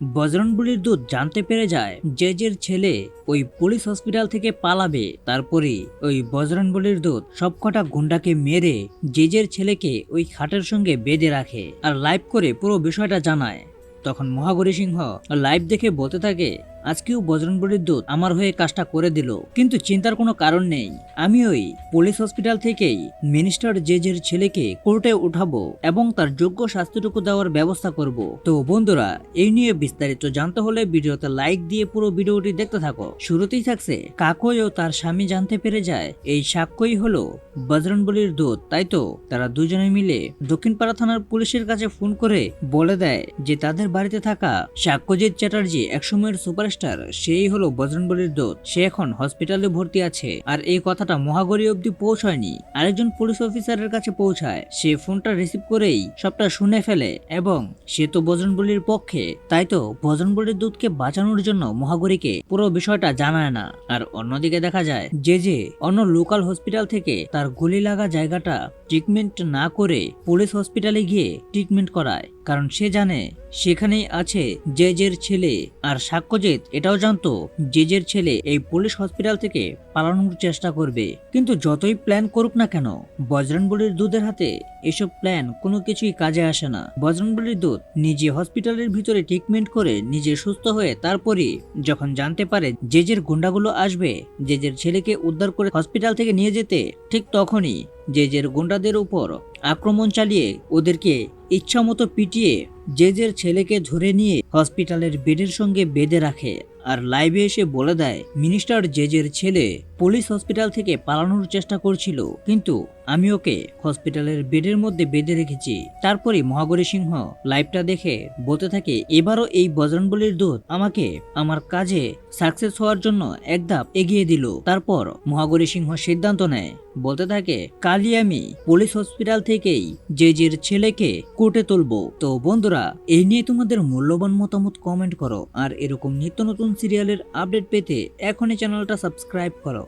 বজরংবলির দূত জানতে পেরে যায়, জেজের ছেলে ওই পুলিশ হসপিটাল থেকে পালাবে। তারপরে ওই বজরংবলির দূত সবকটা গুন্ডাকে মেরে জেজের ছেলেকে ওই খাটের সঙ্গে বেঁধে রাখে আর লাইভ করে পুরো বিষয়টা জানায়। তখন মহাগরি সিংহ লাইভ দেখে বলতে থাকে আজকেও বজরংবলির দূত আমার হয়ে কাজটা করে দিল, কিন্তু চিন্তার কোনো কারণ নেই। আমি ওই পুলিশ হসপিটাল থেকেই মিনিস্টার জেজের ছেলেকে কোর্টে উঠাবো এবং তার যোগ্য শাস্তিটুকু দেওয়ার ব্যবস্থা করব। তো বন্ধুরা, এই নিয়ে বিস্তারিত জানতে হলে ভিডিওতে লাইক দিয়ে পুরো ভিডিওটি দেখতে থাকো। শুরুতেই থাকছে, কাকই ও তার স্বামী জানতে পেরে যায়, এই সাক্ষ্যই হলো বজরংবলির দূত, তাই তো? তারা দুজনে মিলে দক্ষিণপাড়া থানার পুলিশের কাছে ফোন করে বলে দেয় যে তাদের বাড়িতে থাকা সাক্ষ্যজিৎ চ্যাটার্জি একসময়ের সুপারস্টার সেই হলো বজরংবলির দূত। সে এখন হসপিটালে ভর্তি আছে, আর এই কথাটা মহাগরী অব্দি পৌঁছায়নি। আরেকজন পুলিশ অফিসারের কাছে পৌঁছায়। সে ফোনটা রিসিভ করেই সবটা শুনে ফেলে, এবং সে তো বজরংবলির পক্ষে, তাই তো বজরংবলির দূতকে বাঁচানোর জন্য মহাগরীকে পুরো বিষয়টা জানায় না। আর অন্যদিকে দেখা যায়, যে যে অন্য লোকাল হসপিটাল থেকে তার গুলি লাগা জায়গাটা ট্রিটমেন্ট না করে পুলিশ হসপিটালে গিয়ে ট্রিটমেন্ট করায়। কারণ সে জানে সেখানেই আছে জেজের ছেলে। আর সাক্ষ্যজিৎ এটাও জানতো, জেজের ছেলে এই পুলিশ হসপিটাল থেকে পালানোর চেষ্টা করবে। কিন্তু যতই প্ল্যান করুক না কেন বজরংবলির দুধের হাতে এসব প্ল্যান কোনো কিছুই কাজে আসে না। বজরংবলির দুধ নিজে হসপিটালের ভিতরে ট্রিটমেন্ট করে নিজে সুস্থ হয়ে তারপরে যখন জানতে পারে জেজের গুন্ডাগুলো আসবে, জেজের ছেলেকে উদ্ধার করে হসপিটাল থেকে নিয়ে যেতে, ঠিক তখনই জেজের গুন্ডাদের উপর আক্রমণ চালিয়ে ওদেরকে ইচ্ছামতো পিটিয়ে জেজের ছেলেকে ধরে নিয়ে হসপিটালের বেডের সঙ্গে বেঁধে রাখে। আর লাইভে এসে বলে দেয় মিনিস্টার জেজের ছেলে পুলিশ হসপিটাল থেকে পালানোর চেষ্টা করছিল, কিন্তু আমি ওকে হসপিটালের বেডের মধ্যে বেঁধে রেখেছি। তারপরে মহাগরী সিংহ লাইভটা দেখে বলতে থাকে, এবারও এই বজরংবলির দূত আমাকে আমার কাজে সাকসেস হওয়ার জন্য এক ধাপ এগিয়ে দিল। তারপর মহাগরী সিংহ সিদ্ধান্ত নেয়, বলতে থাকে, কালই আমি পুলিশ হসপিটাল থেকেই জেজের ছেলেকে কোর্টে তুলবো। তো বন্ধুরা, এই নিয়ে তোমাদের মূল্যবান মতামত কমেন্ট করো। আর এরকম নিত্য নতুন সিরিয়ালের আপডেট পেতে এখনই চ্যানেলটা সাবস্ক্রাইব করো।